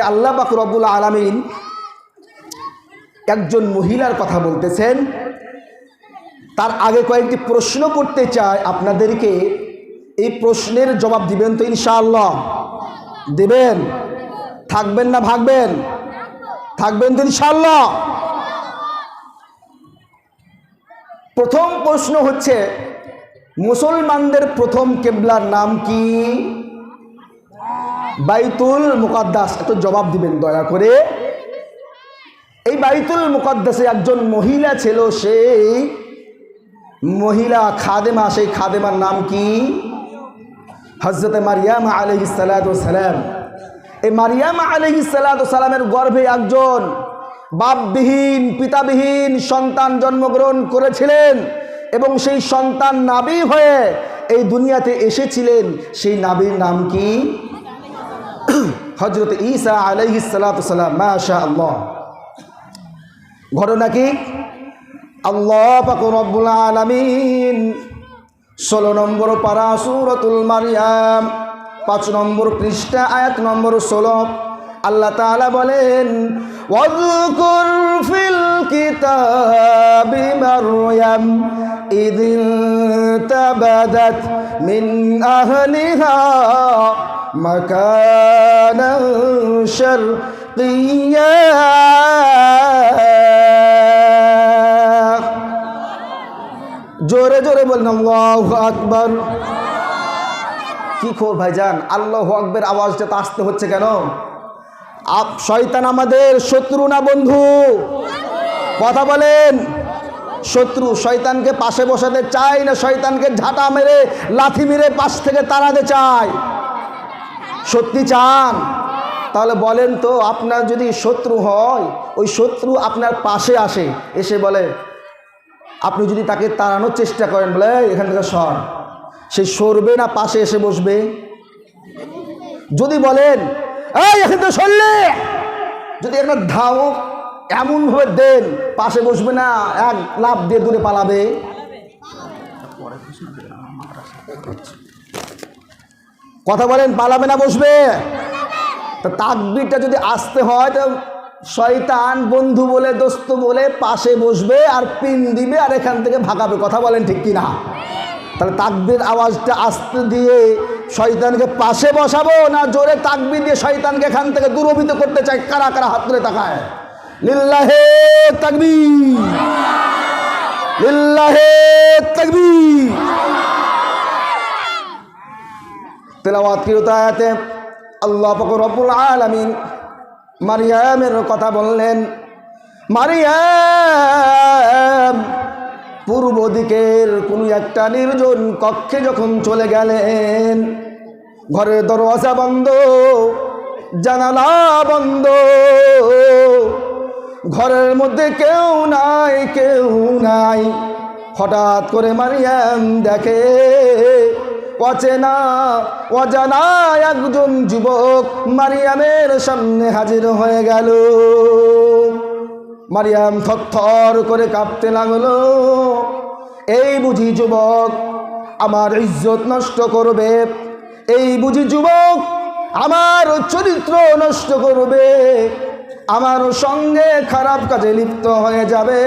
আল্লাহ পাক আলামিন একজন মহিলার কথা বলতেছেন। তার আগে কয়েকটি প্রশ্ন করতে চাই। আপনাদেরকে এই প্রশ্নের জবাব দিবেন তো ইনশাআল্লাহ। দেবেন? থাকবেন না ভাগবেন? থাকবেন তো ইনশাআল্লাহ। প্রথম প্রশ্ন হচ্ছে, মুসলমানদের প্রথম কেবলার নাম কি? বাইতুল মুকাদ্দাস। একটু জবাব দিবেন দয়া করে। এই বাইতুল মুকাদ্দাসে একজন মহিলা ছিল, সেই মহিলা খাদেমা। সেই খাদেমার নাম কি? হজরত মারিয়াম আলহ সালাম এই মারিয়াম আলহ সালামের গর্ভে একজন বাপবিহীন, পিতাবিহীন সন্তান জন্মগ্রহণ করেছিলেন এবং সেই সন্তান নাবি হয়ে এই দুনিয়াতে এসেছিলেন। সেই নাবির নাম কি? হজরত ঈসা আলহি সালাম মাশা আল্লাহ ঘটনা কি? আল্লাহ পাক রব্বুল আলামিন ষোলো নম্বর পারা সুরতুল মারিয়াম, পাঁচ নম্বর পৃষ্ঠা, আয়াত নম্বর ষোলো, আল্লাহ তাআলা বলেন ওয়াজকুর ফিল কিতাবি মারয়াম إذ انتبذت من أهلها مكانا شرقيا জোরে জোরে বললাম আল্লাহ আকবর কি খোর ভাইজান আল্লাহ আকবের আওয়াজটা তো আসতে হচ্ছে কেন আপ শয়তান আমাদের শত্রু না বন্ধু কথা বলেন শত্রু শয়তানকে পাশে বসাতে চাই না, শয়তানকে ঝাঁটা মেরে, লাথি মেরে পাশ থেকে তাড়াতে চায়। সত্যি চান? তাহলে বলেন তো, আপনার যদি শত্রু হয়, ওই শত্রু আপনার পাশে আসে, এসে বলে, আপনি যদি তাকে তাড়ানোর চেষ্টা করেন, বলে এখান থেকে সর। সে সরবে না, পাশে এসে বসবে। যদি বলেন, এই, এখান থেকে সরলে। যদি একটা ধামক এমনভাবে দেন, পাশে বসবে না, এক লাভ দিয়ে দূরে পালাবে। কথা বলেন, পালাবে না, বসবে। তা তাকবিরটা যদি আসতে হয়, তো শয়তান বন্ধু বলে, দোস্ত বলে, পাশে বসবে আর পিন দিবে আর এখান থেকে ভাগাবে। কথা বলেন ঠিক কি না তাহলে তাকবির আওয়াজটা আসতে দিয়ে শয়তানকে পাশে বসাবো না জোরে তাকবির দিয়ে শয়তানকে এখান থেকে দূরভূত করতে চাই কারা কারা হাত ধরে তাকায়? লিল্লাহে তাকবীর। লিল্লাহে তাকবীর। তেলাওয়াত কৃত আয়াতে? আল্লাহ পাক রব্বুল আলামিন মারিয়ামের কথা বললেন, মারিয়াম, পূর্ব দিকের কোনো একটা নির্জন কক্ষে যখন চলে গেলেন, ঘরের দরওয়াজা বন্ধ, জানালা বন্ধ ঘরের মধ্যে কেউ নাই কেউ নাই। হঠাৎ করে মারিয়াম দেখে, অচেনা, অজানা একজন যুবক মারিয়ামের সামনে হাজির হয়ে গেল। মারিয়াম থরথর করে কাঁপতে লাগল, এই বুঝি যুবক, আমার ইজ্জত নষ্ট করবে। এই বুঝি যুবক, আমার চরিত্র নষ্ট করবে। আমার সঙ্গে খারাপ কাজে লিপ্ত হয়ে যাবে।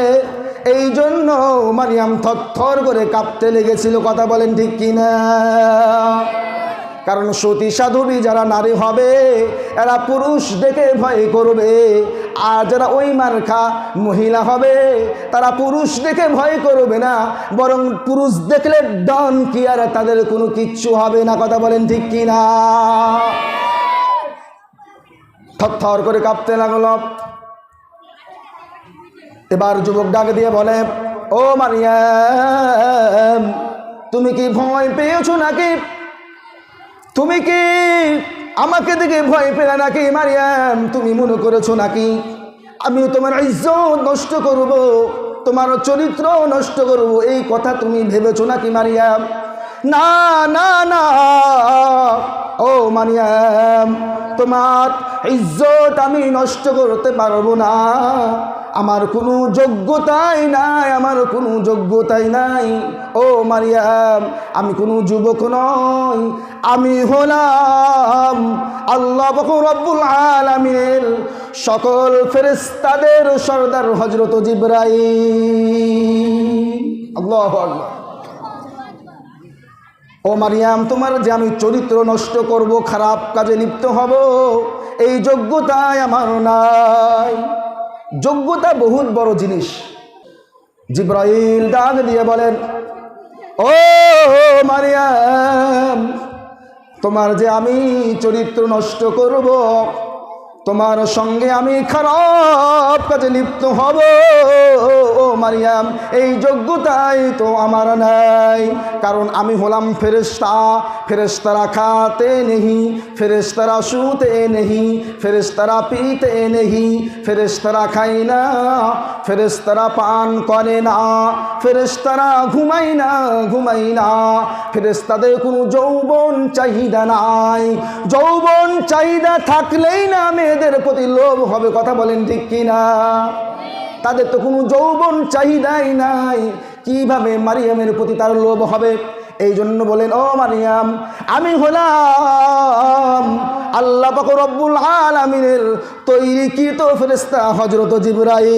এই জন্য মারিয়াম থরথর করে কাঁপতে লেগেছিল, কথা বলেন ঠিক কিনা? কারণ সতী সাধবী যারা নারী হবে, এরা পুরুষ দেখে ভয় করবে। আর যারা ওই মার্খা মহিলা হবে, তারা পুরুষ দেখে ভয় করবে না। বরং পুরুষ দেখলে ডন কি, আর তাদের কোনো কিচ্ছু হবে না, কথা বলেন ঠিক কি না থর করে কাঁপতে লাগল। এবার যুবক ডাক দিয়ে বলে, ও মারিয়াম, তুমি কি ভয় পেয়েছ নাকি? তুমি কি আমাকে দেখে ভয় পেলে নাকি মারিয়াম? তুমি মনে করেছ নাকি? আমি তোমার ইজ্জত নষ্ট করব, তোমার চরিত্র নষ্ট করব, এই কথা তুমি ভেবেছো নাকি মারিয়াম? না না না ও মানিয়াম, তোমার ইজ্জত আমি নষ্ট করতে পারব না। আমার কোনো যোগ্যতাই নাই, আমার কোনো যোগ্যতাই নাই। ও মারিয়াম আমি কোনো যুবক নই, আমি হলাম আল্লাহ রব্বুল আলমিনের সকল ফেরেস্তাদের সর্দার হজরত জিব্রাই আল্লাহ আল্লাহ ও মারিয়াম, তোমার যে আমি চরিত্র নষ্ট করব, খারাপ কাজে লিপ্ত হব, এই যোগ্যতায় আমার নাই। যোগ্যতা বহুত বড় জিনিস। জিব্রাইল ডাক দিয়ে বলেন, ও মারিয়াম, তোমার যে আমি চরিত্র নষ্ট করব তোমার সঙ্গে আমি খারাপ কাজে লিপ্ত হব। ও মারিয়াম, এই যোগ্যতাই তো আমার নাই। কারণ আমি হলাম ফেরেস্তা ফেরেস্তারা খাতে নেহি ফেরেস্তারা শুতে নেহি ফেরেস্তারা পিতে নেহি ফেরেস্তারা খাই না ফেরেস্তারা পান করে না ফেরেস্তারা ঘুমাই না ঘুমাই না ফেরেস্তাদের কোনো যৌবন চাহিদা নাই। যৌবন চাহিদা থাকলেই না মেয়েদের প্রতি লোভ হবে কথা বলেন ঠিক কিনা তাদের তো কোনো যৌবন চাহিদাই নাই কিভাবে মারিয়ামের প্রতি তার লোভ হবে এই জন্য বলেন ও মারিয়াম আমি হলাম আল্লাহ পাক রব্বুল আলামিনের তৈরি কৃত ফেরেস্তা হজরত জিবরাই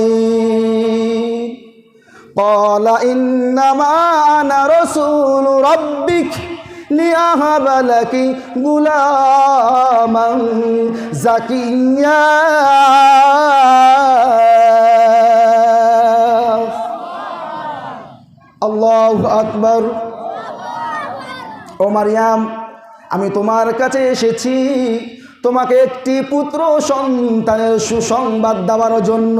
قال إنما أنا رسول ربك لأهب لك غلاما زكيا আল্লাহ আকবর ও মারিয়াম আমি তোমার কাছে এসেছি তোমাকে একটি পুত্র সন্তানের সুসংবাদ দেওয়ার জন্য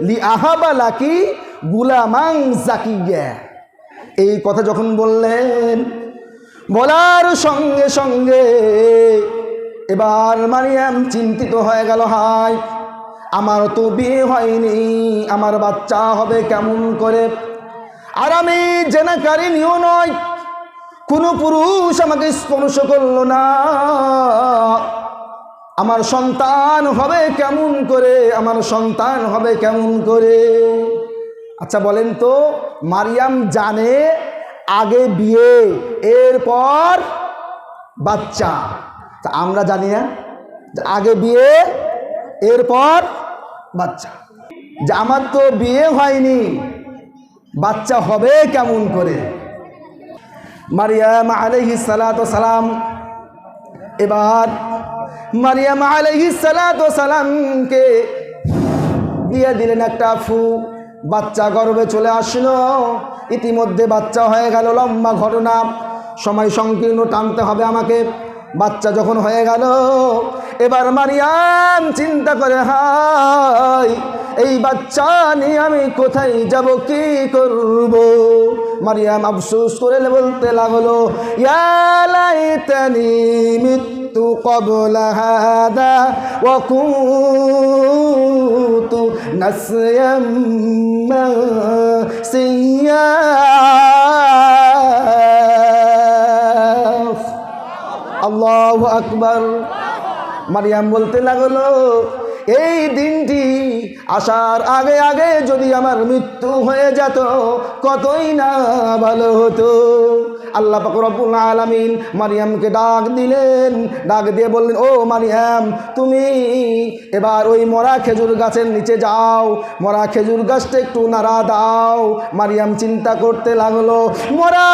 লি আহাবালাকি গুলামাং জাকিয়া এই কথা যখন বললেন বলার সঙ্গে সঙ্গে এবার মারিয়াম চিন্তিত হয়ে গেল, হায়, আমার তো বিয়ে হয়নি, আমার বাচ্চা হবে কেমন করে? আর আমি জেনাকারিনীও নয়, কোনো পুরুষ আমাকে স্পর্শ করল না। আমার সন্তান হবে কেমন করে? আমার সন্তান হবে কেমন করে? আচ্ছা বলেন তো, মারিয়াম জানে আগে বিয়ে, এরপর বাচ্চা। তা আমরা জানি না। আগে বিয়ে, এরপর বাচ্চা। যে আমার তো বিয়ে হয়নি, বাচ্চা হবে কেমন করে? মারিয়াম আলহি সালাম এবার মারিয়াম আলহি সালামকে দিয়ে দিলেন একটা ফু। বাচ্চা গর্ভে চলে আসলো। ইতিমধ্যে বাচ্চা হয়ে গেল, লম্বা ঘটনা। সময় সংকীর্ণ টানতে হবে আমাকে। বাচ্চা যখন হয়ে গেল, এবার মারিয়াম চিন্তা করে, হাই, এই বাচ্চা নিয়ে আমি কোথায় যাব, কি করব? মারিয়াম আফসোস করে বলতে লাগল ইয়ালাই ইয়ালাইতানি মৃত্যু قبل هذا وكنت نسيا منسيا আল্লাহ আকবর মারিয়াম বলতে লাগলো এই দিনটি আসার আগে আগে যদি আমার মৃত্যু হয়ে যেত, কতই না ভালো হতো। আল্লাহ পাক রব্বুল আলামিন মারিয়ামকে ডাক দিলেন, ডাক দিয়ে বললেন, ও মারিয়াম, তুমি এবার ওই মরা খেজুর গাছের নিচে যাও, মরা খেজুর গাছটা একটু নাড়া দাও। মারিয়াম চিন্তা করতে লাগল, মরা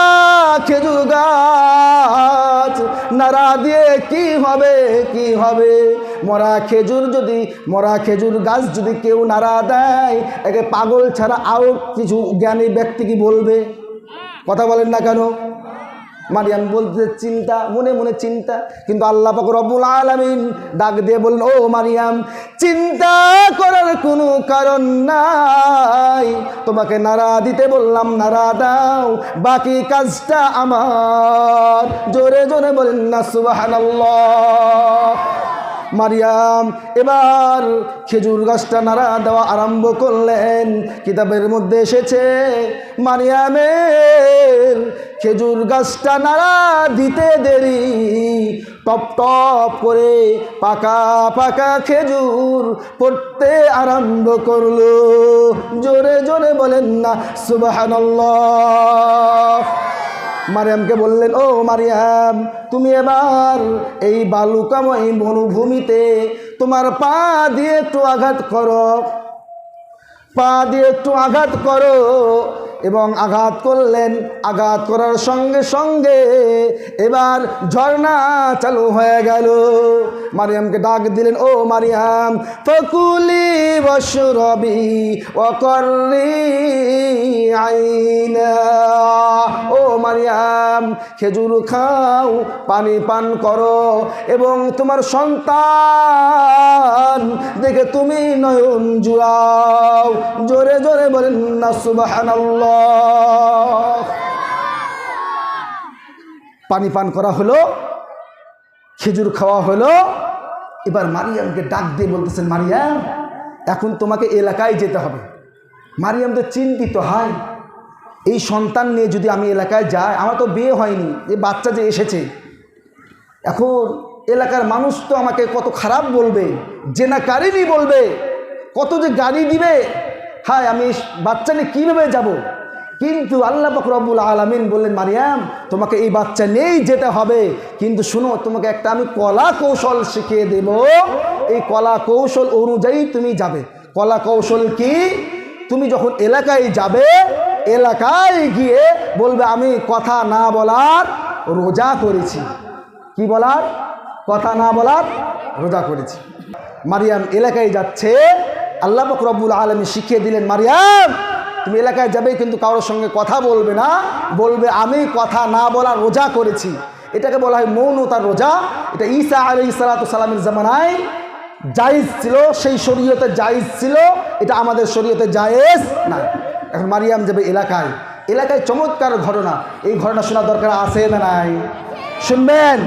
খেজুর গাছ নাড়া দিয়ে কি হবে কি হবে? মরা খেজুর যদি মরা খেজুর গাছ যদি কেউ নাড়া দেয়, একে পাগল ছাড়া আরও কিছু জ্ঞানী ব্যক্তি কি বলবে? কথা বলেন না কেন? মারিয়াম বলতে চিন্তা, মনে মনে চিন্তা। কিন্তু আল্লাহ পাক রব্বুল আলামিন ডাক দিয়ে বললেন, ও মারিয়াম, চিন্তা করার কোনো কারণ নাই। তোমাকে নাড়া দিতে বললাম, নাড়া দাও। বাকি কাজটা আমার। জোরে জোরে বলেন না, সুবহানাল্লাহ। মারিয়াম, এবার খেজুর গাছটা নাড়া দেওয়া আরম্ভ করলেন। কিতাবের মধ্যে এসেছে, মারিয়ামের খেজুর গাছটা নাড়া দিতে দেরি। টপ টপ করে পাকা পাকা খেজুর পড়তে আরম্ভ করল। জোরে জোরে বলেন না সুবাহান্লাহ মারিয়ামকে বললেন, ও মারিয়াম, তুমি এবার এই বালুকাময় মরুভূমিতে তোমার পা দিয়ে একটু আঘাত করো। পা দিয়ে একটু আঘাত করো। এবং আঘাত করলেন। আঘাত করার সঙ্গে সঙ্গে এবার ঝর্ণা চালু হয়ে গেল। মারিয়ামকে ডাক দিলেন, ও মারিয়াম, ফকুলি বসরবি অকর্রি আইনা। ও মারিয়াম, খেজুর খাও, পানি পান করো এবং তোমার সন্তান দেখে তুমি নয়ন জুড়াও। জোরে জোরে বলেন, না, সুবহানাল্লাহ। পানি পান করা হলো, খেজুর খাওয়া হলো। এবার মারিয়ামকে ডাক দিয়ে বলতেছেন, মারিয়াম, এখন তোমাকে এলাকায় যেতে হবে। মারিয়াম তো চিন্তিত হয় এই সন্তান নিয়ে যদি আমি এলাকায় যাই, আমার তো বিয়ে হয়নি যে বাচ্চা যে এসেছে। এখন এলাকার মানুষ তো আমাকে কত খারাপ বলবে যে না জেনাকারিনী বলবে, কত যে গাড়ি দিবে। হায় আমি বাচ্চা নিয়ে কীভাবে যাব? কিন্তু আল্লাহ বকরবুল আলমিন বললেন, মারিয়াম, তোমাকে এই বাচ্চা নিয়েই যেতে হবে। কিন্তু শুনো, তোমাকে একটা আমি কলা কৌশল শিখিয়ে দেব। এই কলা কৌশল অনুযায়ী তুমি যাবে। কলা কৌশল কি? তুমি যখন এলাকায় যাবে, এলাকায় গিয়ে বলবে, আমি কথা না বলার রোজা করেছি। কি বলার? কথা না বলার রোজা করেছি। মারিয়াম এলাকায় যাচ্ছে। আল্লাহ রব্বুল আলমী শিখিয়ে দিলেন, মারিয়াম তুমি এলাকায় যাবে, কিন্তু কারোর সঙ্গে কথা বলবে না। বলবে, আমি কথা না বলার রোজা করেছি। এটাকে বলা হয় মৌনতার রোজা। এটা ঈসা আলী সালাতু সালামের জামানায় জায়েজ ছিল, সেই শরীয়তে জায়েজ ছিল। এটা আমাদের শরীয়তে জায়েজ না। এখন মারিয়াম যাবে এলাকায়। এলাকায় চমৎকার ঘটনা। এই ঘটনা শোনার দরকার আছে না নাই? শুনবেন?